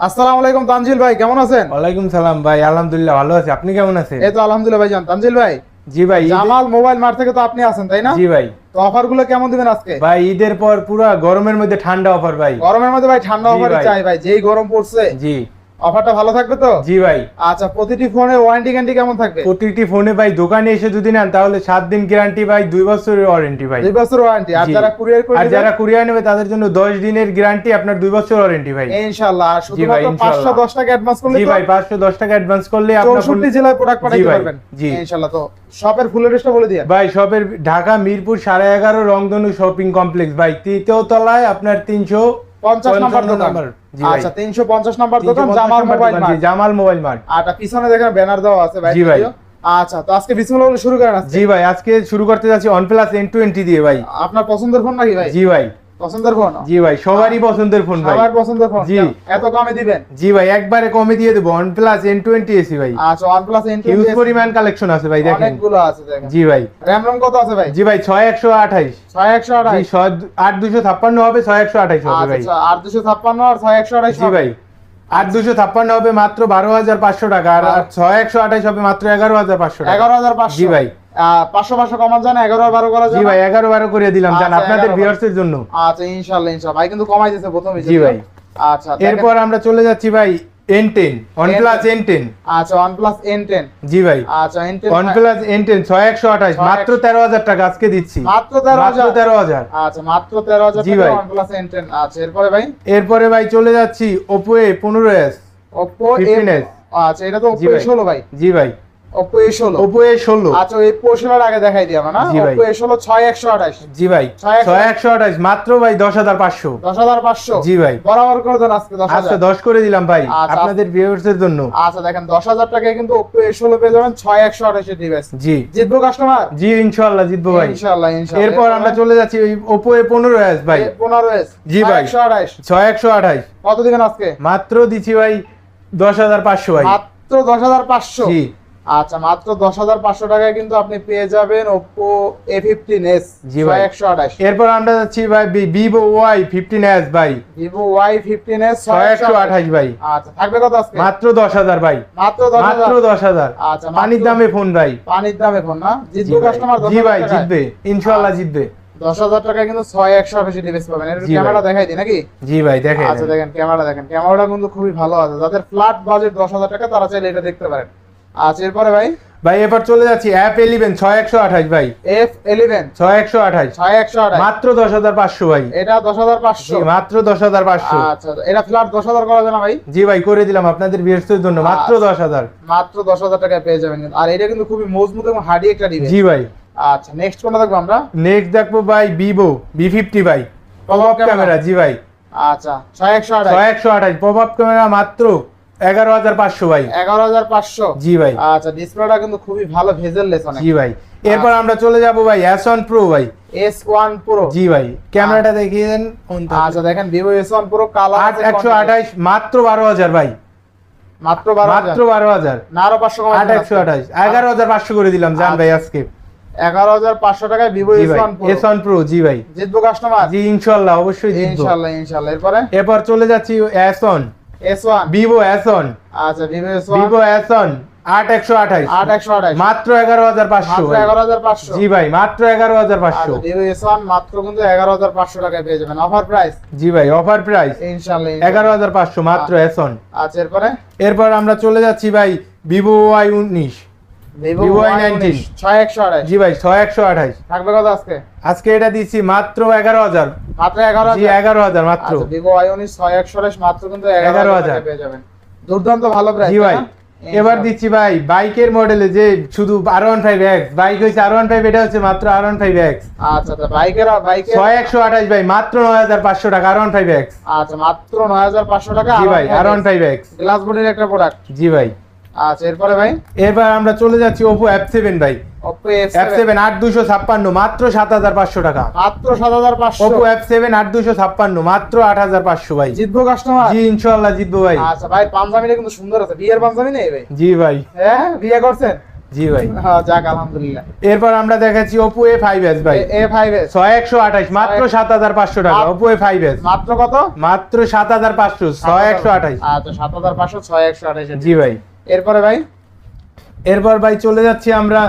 আসসালামু আলাইকুম তানজিল ভাই কেমন আছেন? ওয়ালাইকুম সালাম ভাই আলহামদুলিল্লাহ ভালো আছি। আপনি কেমন আছেন? এই তো আলহামদুলিল্লাহ ভাইজান তানজিল ভাই জি ভাই জামাল মোবাইল মার্ট থেকে তো আপনি আছেন তাই না? জি ভাই। তো অফারগুলো কেমন দিবেন আজকে? ভাই ঈদের পর পুরো গরমের মধ্যে ঠান্ডা অফার ভাই। গরমের মধ্যে ভাই ঠান্ডা অফার চাই ভাই যেই গরম পড়ছে। জি। অফারটা ভালো থাকবে তো? জি ভাই। আচ্ছা প্রতিটি ফোনে ওয়ারেন্টি গ্যারান্টি কেমন থাকবে? প্রতিটি ফোনে ভাই দোকানে এসে যদি নেন তাহলে দিন গ্যারান্টি ভাই বছরের ওয়ারেন্টি ভাই। বছর ওয়ারেন্টি আর যারা কুরিয়ার করে আর যারা কুরিয়ার নেবে তাদের জন্য দশ দিনের গ্যারান্টি আপনার বছর ওয়ারেন্টি ভাই। ইনশাআল্লাহ। আর শুধুমাত্র পাঁচশো ইনশাআল্লাহ। দশ টাকা অ্যাডভান্স করলে জি ভাই পাঁচশো দশ টাকা অ্যাডভান্স করলে আপনার চৌষট্টি জেলায় প্রোডাক্ট পাঠাতে পারবেন। জি। ইনশাআল্লাহ। তো শপের ফুল অ্যাড্রেসটা বলে দিয়ে। ভাই শপের ঢাকা মিরপুর সাড়ে এগারো রংধনু শপিং কমপ্লেক্স ভাই তৃতীয় তলায় আপনার তিনশো নাম্বার দোকান। আচ্ছা তিনশো পঞ্চাশ নাম্বার দোকান Jamal mobile mart. Jamal mobile mart. পিছনে দেখেন ব্যানার দেওয়া আছে ভাই জি ভাই। আচ্ছা তো আজকে বিসমিল্লাহ শুরু করেন জি ভাই আজকে শুরু করতে যাচ্ছি OnePlus N20 দিয়ে ভাই। আপনার পছন্দের ফোন নাকি ভাই? জি ভাই। পছন্দের ফোন জি ভাই সবারই পছন্দের ফোন ভাই। সবার পছন্দের ফোন জি। এত কমে দিবেন? জি ভাই একবারে কমে দিয়ে দেবো। OnePlus N20 এসি ভাই। আচ্ছা OnePlus N20 হিউজ পরিমাণ কালেকশন আছে ভাই দেখেন। অনেকগুলো আছে দেখেন। জি ভাই। RAM ROM কত আছে ভাই? জি ভাই ছয় একশো আঠাইশ। 6128 জি আট দুশো ছাপ্পান্ন হবে ছয় একশো আঠাইশ হবে ভাই। আচ্ছা আর 256 আর 6128 জি ভাই। আট দুশো ছাপ্পান্ন হবে মাত্র বারো হাজার পাঁচশো টাকা আর ছয় একশো আঠাইশ হবে মাত্র এগারো হাজার পাঁচশো টাকা। 11500 জি ভাই। 500 500 কমান 11 আর 12 করা জি ভাই এগারো বারো করে দিলাম জান আচ্ছা, আপনাদের 11 ভিউয়ার্স এর জন্য। আচ্ছা ইনশাআল্লাহ ইনশাআল্লাহ ভাই কিন্তু কমাই দিয়েছে প্রথমে জি ভাই। আচ্ছা এরপর আমরা চলে যাচ্ছি ভাই OnePlus আচ্ছা OnePlus N10 জি ভাই। আচ্ছা N10 OnePlus এন টেন ছয় একশো আঠাইশ ছয় মাত্র একশো- তেরো হাজার টাকা আজকে দিচ্ছি। মাত্র 13000 মাত্র তেরো হাজার। আচ্ছা মাত্র 13000 জি টাকা ভাই। OnePlus N10 আচ্ছা এরপরে ভাই? এরপরে ভাই চলে যাচ্ছি ওপো এ পনেরো এস Oppo 15s আচ্ছা এটা তো Oppo। A16 ভাই। জি ভাই। Oppo A16 ওপো এ ষোলো আচ্ছা আগে দেখাই দিই আমরা না? Oppo A16 6128 জি ভাই মাত্র ভাই পাঁচশো। 10500 জি ভাই। বরাবর করে দেন আজকে 10000 আচ্ছা দশ করে দিলাম ভাই আচ্ছা। আপনাদের ভিউয়ার্স জন্য। আচ্ছা দেখেন 10000 টাকায় কিন্তু Oppo A16 পেয়ে যাবেন 6128 এর ডিভাইস জি। জিতবো কাস্টমার জি ইনশাল্লাহ জিতবো ভাই। ইনশাআল্লাহ ইনশাআল্লাহ। এরপর আমরা চলে যাচ্ছি ওই পনেরো ভাই। 15s জি ভাই। 6128 ছয় একশো আঠাইশ কত দিবেন আজকে? মাত্র দিচ্ছি ভাই দশ হাজার পাঁচশো ভাই। মাত্র 10500 জি। আচ্ছা মাত্র 10500 টাকায় কিন্তু আপনি পেয়ে যাবেন Oppo A15s জি ভাই। 6128 এরপর আমরা যাচ্ছি ভাই ভিভো ওয়াই ফিফটিন এস ভাই। Vivo Y15s ছয় একশো আঠাইশ ভাই। আচ্ছা থাকবে কত আজকে? মাত্র দশ হাজার ভাই। মাত্র মাত্র 10000 দশ হাজার। আচ্ছা পানির দামে ফোন ভাই। পানির দামে ফোন না? জিতবো। কাস্টমার জি ভাই জিতবে। ইনশাল্লাহ জিতবে। দশ হাজার টাকা কিন্তু ছয় একশো আঠাশি ডিভাইস পাবেন। এর ক্যামেরা দেখাই দিই নাকি? জি ভাই দেখে আচ্ছা দেখেন ক্যামেরা দেখেন। ক্যামেরাটা কিন্তু খুবই ভালো আছে। যাদের ফ্ল্যাট বাজেট দশ হাজার টাকা তারা চাইলে এটা দেখতে পারেন। আচ্ছা এরপরে ভাই? ভাই এবার চলে যাচ্ছি। অ্যাপ এলিভেন ছয় একশো আঠাইশ ভাই। এফ ইলেভেন ছয় একশো আঠাইশ ছয় একশো আঠাশ। মাত্র দশ হাজার পাঁচশো ভাই। এটা দশ হাজার পাঁচশো। মাত্র দশ হাজার পাঁচশো। আচ্ছা এটা ফ্ল্যাট দশ হাজার করা যায় না ভাই? জি ভাই করে দিলাম আপনাদের বিয়ের জন্য। মাত্র আচ্ছা। দশ হাজার। মাত্র দশ হাজার টাকায় পেয়ে যাবেন। আর এটা কিন্তু খুবই মজবুত এবং হার্ডি একটা ডিভাইস জি ভাই। আচ্ছা নেক্সট কোনটা দেখব আমরা? নেক্সট দেখব ভাই ভিভো বি ফিফটি ভাই। পপ আপ ক্যামেরা জি ভাই। আচ্ছা ছয় একশো আঠাশ। ছয় একশো আঠাশ পপ আপ ক্যামেরা মাত্র এগারো হাজার পাঁচশো ভাই। এগারো হাজার পাঁচশো? জি ভাই। আচ্ছা ডিসপ্লেটা কিন্তু খুবই ভালো ভেজেল অনেক। জি ভাই। এরপর আমরা চলে যাব ভাই প্রো এস ওয়ান প্রো জি ভাই ক্যামেরাটা দেখিয়ে দেন আচ্ছা দেখেন ভিভো এস ওয়ান পুরো কালার একশো আঠাশ মাত্র বারো হাজার ভাই। মাত্র বারো মাত্র বারো হাজার। না আরও পাঁচশো আট একশো আঠাশ এগারো হাজার পাঁচশো করে দিলাম জান ভাই আজকে। এগারো হাজার পাঁচশো টাকায় Vivo S one pro S one pro জি ভাই। জিতবো কাস্টমার জি ইনশাল্লাহ অবশ্যই জিতবো। ইনশাল্লাহ ইনশাল্লাহ। এরপরে? এরপর চলে যাচ্ছি এস ওয়ান ভিভো অ্যাসন আচ্ছা একশো আঠাশ। মাত্র এগারো হাজার পাঁচশো। জি ভাই মাত্র এগারো হাজার পাঁচশো। এস মাত্র কিন্তু এগারো হাজার পাঁচশো টাকায় পেয়ে যাবেন। অফার প্রাইস জি ভাই অফার প্রাইস ইনশাল্লাহ এগারো হাজার পাঁচশো মাত্র আচ্ছা এরপরে? এরপর আমরা চলে যাচ্ছি ভাই ভিভো ওয়াই উনিশ। Vivo Y nineteen. ছয় একশো আঠাশ জি ভাই ছয় একশো আঠাশ থাকবে কত আজকে? আজকে এটা দিচ্ছি মাত্র এগারো হাজার। মাত্র এগারো হাজার? এগারো হাজার মাত্র। আচ্ছা ভিভো ওয়াই উনিশ ছয় একশো আঠাশ মাত্র কিন্তু এগারো হাজার পেয়ে যাবেন। দুর্দান্ত ভালো প্রাইস জি ভাই এবার দিচ্ছি ভাই বাইকের মডেলে যে শুধু R one five X bike হয়েছে আর ওয়ান ফাইভ এটা হচ্ছে মাত্র আর ওয়ান ফাইভ এক্স আচ্ছা আচ্ছা বাইকের বাইকের ছয় একশো আঠাশ ভাই মাত্র নয় হাজার পাঁচশো টাকা আর ওয়ান ফাইভ এক্স আচ্ছা মাত্র নয় হাজার পাঁচশো টাকা জি ভাই R one five X glass বডির একটা প্রোডাক্ট জি ভাই। আচ্ছা এরপরে ভাই? এরপর আমরা চলে যাচ্ছি ওপো এফ সেভেন ভাই। ওপো এফ এফ সেভেন আট দুশো ছাপ্পান্ন মাত্র সাত হাজার পাঁচশো টাকা। মাত্র সাত হাজার পাঁচশো। ওপো এফ সেভেন আট দুশো ছাপ্পান্ন মাত্র আট হাজার পাঁচশো ভাই। জিতবো কাস্টমার জি ইনশাল্লাহ জিতবো ভাই। আচ্ছা ভাই পাঞ্জাবিটা কিন্তু সুন্দর আছে। বিয়ের পাঞ্জাবি নেই ভাই? জি ভাই। হ্যাঁ বিয়ে করছেন? জি ভাই। হ্যাঁ, যাক আলহামদুলিল্লাহ। এরপর আমরা দেখাচ্ছি ওপো এ ফাইভ এস ভাই। এ ফাইভ এস ছয় একশো আঠাশ মাত্র সাত হাজার পাঁচশো টাকা। ওপো এ ফাইভ এস মাত্র কত? মাত্র সাত হাজার পাঁচশো ছয় একশো আঠাশ। আচ্ছা সাত হাজার পাঁচশো ছয় একশো আঠাশ জি ভাই। এরপরে ভাই? এরপর ভাই চলে যাচ্ছি আমরা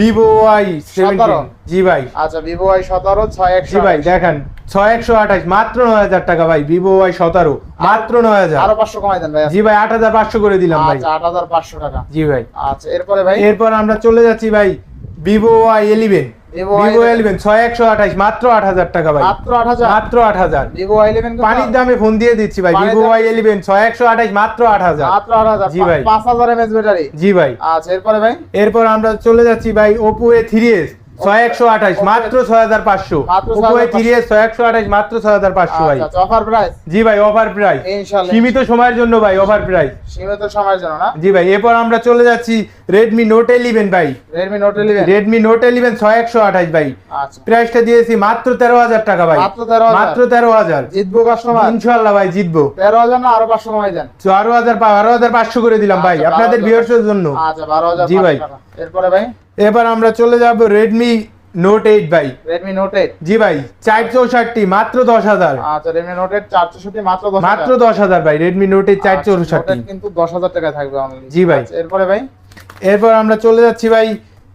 ভিভো ওয়াই সতেরো। জি ভাই। আচ্ছা ভিভো ওয়াই সতেরো ছয় জি একশো ভাই দেখেন ছয় একশো আঠাশ মাত্র নয় হাজার টাকা ভাই ভিভো ওয়াই সতেরো মাত্র নয় হাজার। আরও পাঁচশো কমাই দেন ভাই। জি ভাই আট হাজার পাঁচশো করে দিলাম ভাই। আচ্ছা আট হাজার পাঁচশো টাকা। জি ভাই। আচ্ছা এরপরে ভাই? এরপর আমরা চলে যাচ্ছি ভাই Vivo Y eleven Vivo Vivo eleven ছয় একশো আঠাশ মাত্র আট হাজার টাকা ভাই। মাত্র আট হাজার? মাত্র আট হাজার। ভিভো ইলেভেন পানির দামে ফোন দিয়ে দিচ্ছি ভাই। ভিভো ওয়াই ইলেভেন ছয় একশো আঠাশ মাত্র আট হাজার। মাত্র আট হাজার। জি ভাই। পাঁচ হাজার এমএস ব্যাটারি জি ভাই। আচ্ছা এরপরে ভাই? এরপর আমরা চলে যাচ্ছি ভাই ওপো এ থ্রি এস ছয় একশো আঠাশ মাত্র ছয় হাজার পাঁচশো। ওপো এ থ্রি এস ছয় একশো আঠাশ মাত্র ছয় হাজার পাঁচশো ভাই। আচ্ছা অফার প্রাইস জি ভাই অফার প্রাইস সীমিত সময়ের জন্য ভাই অফার প্রাইস সীমিত সময়ের জন্য না? জি ভাই এরপর আমরা চলে যাচ্ছি রেডমি নোট ইলেভেন ভাই। Redmi Note eleven Redmi Note eleven ছয় একশো আঠাশ ভাই। আচ্ছা। প্রাইসটা দিয়েছি মাত্র তেরো হাজার টাকা ভাই। মাত্র 13,000 মাত্র তেরো হাজার। জিতবো কাস্টমার ইনশাল্লাহ ভাই জিতবো। তেরো হাজার না আরও পাঁচশো কমাই দেন। বারো হাজার বারো হাজার পাঁচশো করে দিলাম ভাই আচ্ছা, আপনাদের 12,000 ভিউয়ার্সের জন্য। আচ্ছা বারো হাজার জি ভাই। টাকা। এরপরে ভাই? এবার আমরা চলে যাব রেডমি নোট এইট ভাই। রেডমি নোট এইট জি ভাই চার চৌষট্টি মাত্র দশ হাজার। আচ্ছা রেডমি নোট এইট চারশোষট্টি মাত্র দশ মাত্র দশ হাজার ভাই রেডমি নোট এইট চার আচ্ছা, চৌষট্টি Note 8 কিন্তু দশ হাজার টাকায় থাকবে। জি ভাই। আচ্ছা, এরপরে ভাই? এরপর আমরা চলে যাচ্ছি ভাই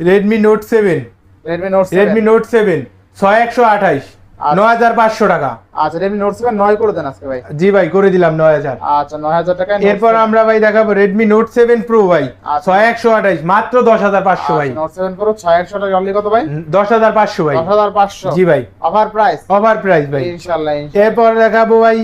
Redmi Note seven Redmi Note Redmi Note seven ছয় একশো আঠাইশ আচ্ছা। নয় হাজার পাঁচশো টাকা। আচ্ছা রেডমি নোট সেভেন নয় করে দেন আজকে ভাই। জি ভাই করে দিলাম নয় হাজার। আচ্ছা নয় হাজার টাকা এরপর আমরা ভাই দেখাবো রেডমি নোট সেভেন প্রো ভাই আচ্ছা। ছয় একশো আঠাইশ মাত্র দশ হাজার পাঁচশো ভাই। নোট সেভেন প্রো ছয় একশো টাকা অনলি কত ভাই? দশ হাজার পাঁচশো ভাই। দশ হাজার পাঁচশো। জি ভাই। অফার প্রাইস অফার প্রাইস ভাই। ইনশাল্লাহ। এরপর দেখাবো ভাই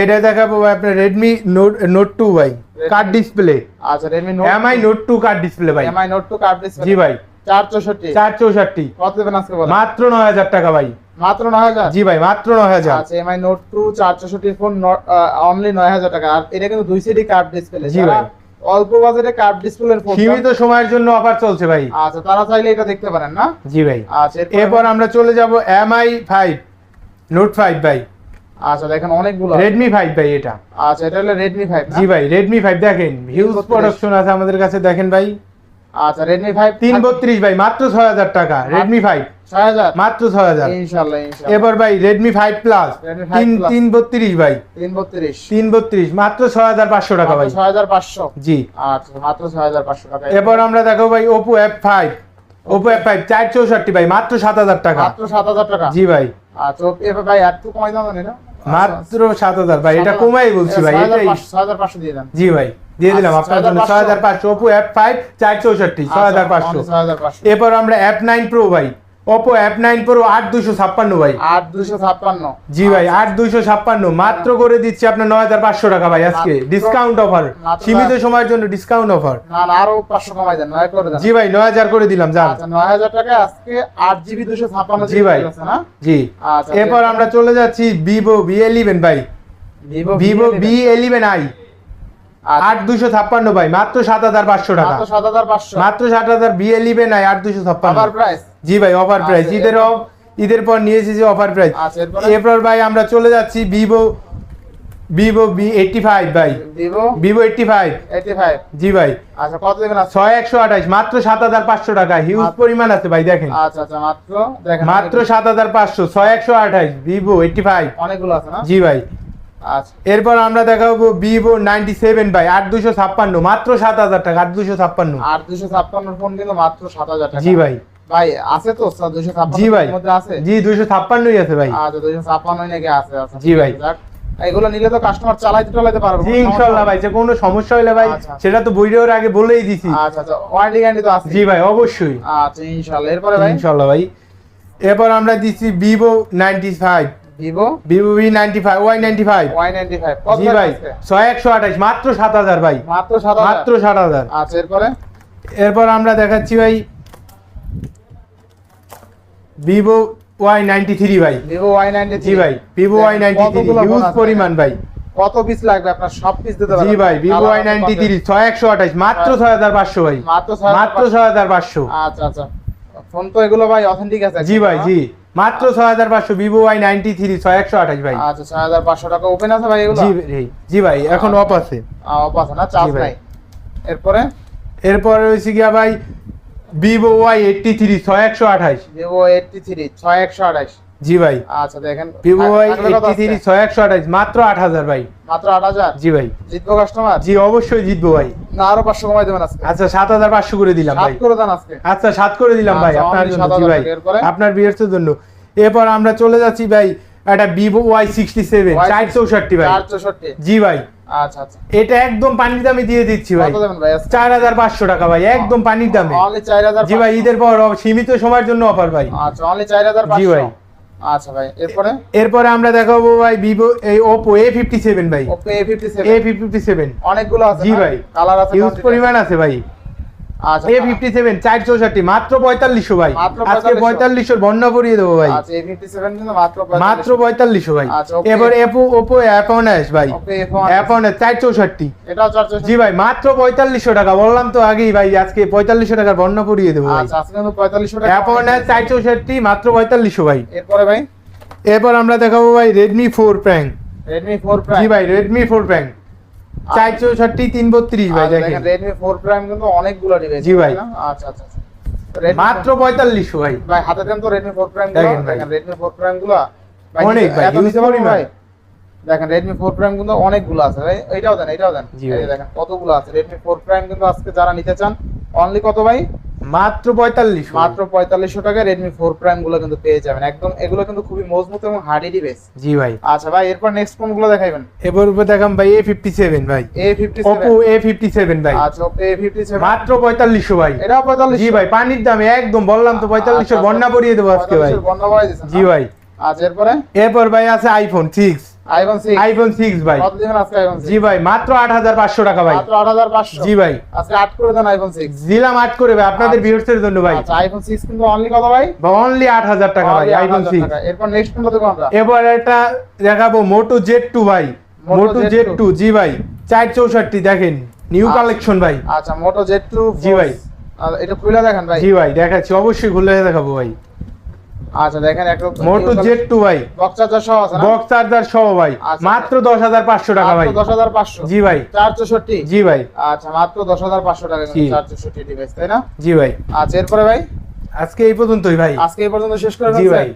এটা দেখাবো ভাই আপনার রেডমি নোট নোট টু ভাই কার্ড ডিসপ্লে আচ্ছা Redmi Note Mi Note two card display ভাই। Mi Note two card display জি ভাই। চার চৌষট্টি। চার চৌষট্টি। কত দেবেন আজকে মাত্র নয় হাজার টাকা ভাই। মাত্র নয় হাজার? জি ভাই মাত্র নয় হাজার। আচ্ছা এমআই নোট টু চার চৌষট্টি ফোন অনলি নয় হাজার টাকা। আর এটা কিন্তু দুই সিডি কার্ড ডিসপ্লে জি ভাই। অল্প বাজেটে কার্ড ডিসপ্লের ফোন সীমিত সময়ের জন্য অফার চলছে ভাই। আচ্ছা তারা চাইলে এটা দেখতে পারেন না? জি ভাই। আচ্ছা এরপর এরপর আমরা চলে যাব এমআই ফাইভ নোট ফাইভ ভাই। আচ্ছা দেখেন অনেকগুলো রেডমি ফাইভ ভাই এটা। আচ্ছা এটা হলো রেডমি ফাইভ জি ভাই রেডমি ফাইভ দেখেন হিউজ প্রোডাকশন আছে আমাদের কাছে দেখেন ভাই। আচ্ছা ফাইভ তিন বত্রিশ ভাই মাত্র ছয় হাজার টাকা রেডমি ফাইভ ছয় হাজার? মাত্র ছয় হাজার। ইনশাল্লাহ ইনশাল্লাহ। এবার ভাই Redmi 5 Plus। তিন বত্রিশ ভাই। তিন বত্রিশ। তিন বত্রিশ মাত্র ছয় হাজার পাঁচশো টাকা ভাই। ছয় হাজার পাঁচশো? জি। আচ্ছা মাত্র ছয় হাজার পাঁচশো টাকা। এরপর আমরা দেখো ভাই Oppo F five Oppo F five চার চৌষট্টি ভাই মাত্র সাত হাজার টাকা। মাত্র সাত হাজার টাকা। জি ভাই। আচ্ছা এবার কমাই দাও না? মাত্র সাত হাজার। ভাই এটা কমাই বলছি ভাই এটাই। জি ভাই দিয়ে দিলাম। আচ্ছা, আপনার জন্য ছয় হাজার পাঁচশো। অপু এফ ফাইভ চার চৌষট্টি ছয় হাজার পাঁচশো। ছয় হাজার পাঁচশো। এরপর আমরা এফ নাইন প্রো ভাই। ওপো অ্যাপ নাইন প্রো আট দুশো ছাপ্পান্ন ভাই। আট দুশো ছাপ্পান্ন। জি ভাই আট দুইশো ছাপ্পান্ন। মাত্র করে দিচ্ছি আপনার নয় হাজার পাঁচশো টাকা ভাই আজকে। ডিসকাউন্ট অফার সীমিত সময়ের জন্য ডিসকাউন্ট অফার না না আরও পাঁচশো কমাই দেন নয় করে দেন। জি ভাই নয় হাজার করে দিলাম যান। আচ্ছা নয় হাজার টাকা আজকে আট জিবি দুশো ছাপ্পান্ন জি ভাই। জি। আচ্ছা এরপর আমরা চলে যাচ্ছি ভিভো ভি এলিভেন ভাই। ভিভো ভিভো ভি এলিভেন আই আট। দুশো ছাপ্পান্ন ভাই মাত্র সাত হাজার পাঁচশো টাকা। সাত হাজার পাঁচশো। মাত্র সাত হাজার ভি এলিভেন আই আট দুশো ছাপ্পান্ন। জি ভাই অফার প্রাইস আচ্ছা, ঈদের ঈদের পর নিয়েছি যে অফার প্রাইস আচ্ছা এরপর? ভাই আমরা চলে যাচ্ছি Vivo Vivo V eighty five ভাই। Vivo Vivo eighty five eighty five জি ভাই। আচ্ছা কত দেবেন ছয় একশো আঠাশ মাত্র সাত হাজার পাঁচশো টাকা। হিউজ। পরিমাণ আছে ভাই দেখেন। আচ্ছা আচ্ছা মাত্র? মাত্র সাত হাজার পাঁচশো ছয় একশো আঠাশ ভিভো এইটটি ফাইভ অনেকগুলো আছে না? জি ভাই। এরপর আমরা দেখাবো ভিভো নাইনটি সেভেন ভাই আট দুশো ছাপ্পান্ন মাত্র সাত হাজার টাকা আট দুশো ছাপ্পান্ন। আট দুশো ছাপ্পান্ন ফোন কিন্তু মাত্র সাত হাজার টাকা। জি ভাই। ভাই আছে তো? দুশো জি ভাই। আছে? জি দুশো ছাপ্পান্নই আছে ভাই। আচ্ছা দুশো নাকি আছে আচ্ছা। জি ভাই। এগুলো নিলে তো কাস্টমার চালাইতে টালাইতে পারবে জি ইনশাল্লাহ ভাই যে কোনো সমস্যা হলে ভাই আচ্ছা। সেটা তো আগে বলেই দিছি। আচ্ছা আচ্ছা ওয়ারেন্টি গ্যারান্টি তো আছে। জি ভাই অবশ্যই। আচ্ছা ইনশাআল্লাহ এরপরে ভাই? এরপর আমরা দিচ্ছি Vivo ninety five Vivo Vivo V ninety five Y ninety five Y ninety five জি ভাই ছয় একশো আঠাশ মাত্র সাত হাজার ভাই। মাত্র সাত হাজার? মাত্র সাত হাজার। আচ্ছা এরপরে? এরপর আমরা দেখাচ্ছি ভাই ভিভো ওয়াই নাইনটি থ্রি ভাই। ভিভো ওয়াই নাইনটি জি ভাই Vivo Y ninety three huge পরিমাণ ভাই। কত পিস লাগবে আপনার? সব পিস দিতে পারবেন। জি ভাই ভিভো ওয়াই নাইনটি থ্রি ছয় একশো আঠাশ মাত্র ছয় হাজার পাঁচশো ভাই। মাত্র মাত্র ছয় হাজার পাঁচশো। আচ্ছা আচ্ছা। ফোন তো এগুলো ভাই অথেন্টিক আছে। জি ভাই জি। মাত্র ছয় হাজার পাঁচশো ভিভো ওয়াই নাইনটি থ্রি ছয় একশো আঠাশ ভাই। আচ্ছা ছয় হাজার পাঁচশো টাকা ওপেন আছে ভাই এগুলো? জি ভাই জি ভাই এখন অফ আছে। অফ আছে না? চার্জ নাই। এরপরে? এরপর রয়েছে গিয়া ভাই ভিভো ওয়াই এইটটি থ্রি ছয় একশো আঠাশ। ভিভো এইটটি থ্রি ছয় একশো আঠাশ। জি ভাই। আচ্ছা দেখেন। ভিভো ওয়াই থাকলে এইটটি ছয় একশো আঠাইশ মাত্র আট হাজার ভাই। মাত্র আট হাজার? জি ভাই। জিতবো কাস্টমার জি অবশ্যই জিতবো ভাই। না আরও পাঁচশো কমাই দেবেন আজকে। আচ্ছা সাত হাজার পাঁচশো করে দিলাম ভাই। করে দেন আজকে। আচ্ছা সাত করে দিলাম ভাই আচ্ছা, আপনার জন্য। জি ভাই আপনার বিয়ের জন্য। এরপর আমরা চলে যাচ্ছি ভাই একটা Vivo Y sixty seven Y60 চার চৌষট্টি ভাই। জি ভাই। আচ্ছা আচ্ছা। এটা একদম পানির দামে দিয়ে দিচ্ছি ভাই। ভাই চার হাজার পাঁচশো টাকা ভাই একদম পানির দামে। অনলি চার হাজার জি ভাই ঈদের পর সীমিত সময়ের জন্য অফার ভাই। আচ্ছা চার হাজার জি ভাই। আচ্ছা ভাই এরপরে? এরপরে আমরা দেখাবো ভাই ভিভো এই ফিফটি সেভেন ভাই। ওপো এ ফিফটি সেভেন অনেকগুলো আছে জি ভাই। কালার আছে ইউজ পরিমাণ আছে ভাই। এ ফিফটি সেভেন চার চৌষট্টি মাত্র পঁয়তাল্লিশশো ভাই। আজকে 4500 বন্যা পরিয়ে দেবো ভাই। এ ফিফটি সেভেন কিন্তু মাত্র মাত্র পঁয়তাল্লিশশো ভাই। এবার এপো ওপো অ্যাপন ভাই। ওপো এ ফোন অ্যাপন এস চার চৌষট্টি এটাও চার চৌষট্টি জি ভাই মাত্র পঁয়তাল্লিশশো টাকা। বললাম তো আগেই ভাই আজকে পঁয়তাল্লিশশো টাকার বন্যা পরিয়ে দেবো আচ্ছা চার চৌষট্টি মাত্র পঁয়তাল্লিশশো ভাই। এরপরে ভাই? এরপর আমরা দেখাবো ভাই Redmi four prime Redmi four জি ভাই রেডমি ফোর প্র্যাং চার চৌষট্টি তিন বত্রিশ ভাই দেখেন। রেডমি ফোর প্রাইম কিন্তু অনেকগুলো ডিভাইস জি ভাই। আচ্ছা আচ্ছা আচ্ছা। মাত্র পঁয়তাল্লিশশো ভাই। ভাই হাতে দেন তো রেডমি ফোর প্রাইম দেখেন রেডমি ফোর প্রাইমগুলো অনেক ভাই। ভাই? দেখেন রেডমি ফোর প্রাইম কিন্তু অনেকগুলো আছে ভাই। এইটাও দেন এইটাও দেন। দেখেন কতগুলো আছে। রেডমি ফোর প্রাইম কিন্তু আজকে যারা নিতে চান অনলি কত ভাই? মাত্র পঁয়তাল্লিশ মাত্র পঁয়তাল্লিশশো টাকা রেডমি ফোর প্রাইমগুলো কিন্তু পেয়ে যাবেন। একদম এগুলো কিন্তু খুবই মজবুত এবং হার্ডি ডিভাইস জি ভাই। আচ্ছা ভাই এরপর নেক্সট ফোনগুলো দেখাবেন এবার উপর দেখাম ভাই এ ফিফটি সেভেন ভাই। A fifty Oppo A fifty seven ভাই। আচ্ছা এ ফিফটি সেভেন মাত্র পঁয়তাল্লিশশো ভাই। এটাও পঁয়তাল্লিশ জি ভাই পানির দামে একদম বললাম তো পঁয়তাল্লিশশো আচ্ছা, বন্যা পরিয়ে দেবো আজকে ভাই। করে দিয়েছেন। জি ভাই। আচ্ছা এরপরে? এরপর ভাই আছে iPhone six iPhone six iPhone six ভাই। কত দিবেন আজকে আইফোন জি ভাই মাত্র আট হাজার পাঁচশো টাকা ভাই। মাত্র আট হাজার পাঁচশো। জি ভাই। আজকে আট করে দেন আইফোন সিক্স দিলাম আট করে ভাই আপনাদের আচ্ছা। জন্য ভাই। আচ্ছা আইফোন সিক্স কিন্তু অনলি কত ভাই? অনলি আট হাজার টাকা ভাই আইফোন 8,000 এরপর নেক্সট কোনটা দেখব আমরা। এবার একটা দেখাবো মোটো জেড টু ভাই। Moto Moto Z2 Z two জি ভাই। চার চৌষট্টি দেখেন নিউ আচ্ছা। কালেকশন ভাই। আচ্ছা মোটো জেড টু জি ভাই। এটা খুলে দেখেন ভাই। জি ভাই দেখাচ্ছি অবশ্যই খুলে দেখাবো ভাই। আচ্ছা দেখেন জেড টু ভাই। বক্স চার্জার সহ আছে বক্স চার্জার সহ ভাই। আচ্ছা। মাত্র দশ হাজার পাঁচশো টাকা ভাই। দশ হাজার পাঁচশো। জি ভাই। চার চৌষট্টি? জি ভাই। আচ্ছা মাত্র দশ হাজার পাঁচশো টাকা চার চৌষট্টি ডিভাইস তাই না? জি ভাই। আচ্ছা এরপরে ভাই? আজকে এই পর্যন্তই ভাই। আজকে এই পর্যন্ত শেষ করে জি ভাই।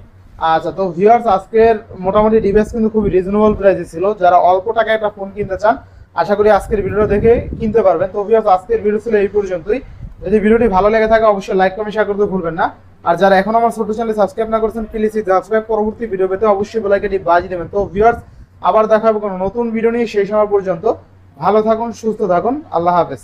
আচ্ছা তো ভিউয়ার্স আজকের মোটামুটি ডিভাইস কিন্তু খুবই রিজনেবল প্রাইসে ছিল। যারা অল্প টাকায় একটা ফোন কিনতে চান আশা করি আজকের ভিডিওটা দেখে কিনতে পারবেন। তো ভিউয়ার্স আজকের ভিডিও ছিল এই পর্যন্তই। যদি ভিডিওটি ভালো লেগে থাকে, অবশ্যই লাইক কমেন্ট শেয়ার করতে ভুলবেন না। আর যারা এখন আমার ছোট চ্যানেল সাবস্ক্রাইব না করছেন প্লিজ সাবস্ক্রাইব পরবর্তী ভিডিও পেতে অবশ্যই বেলাইকেটি বাজিয়ে দেবেন। তো ভিউয়ার্স আবার দেখা হবে কোনো নতুন ভিডিও নিয়ে সেই সময় পর্যন্ত। ভালো থাকুন, সুস্থ থাকুন, আল্লাহ হাফেজ।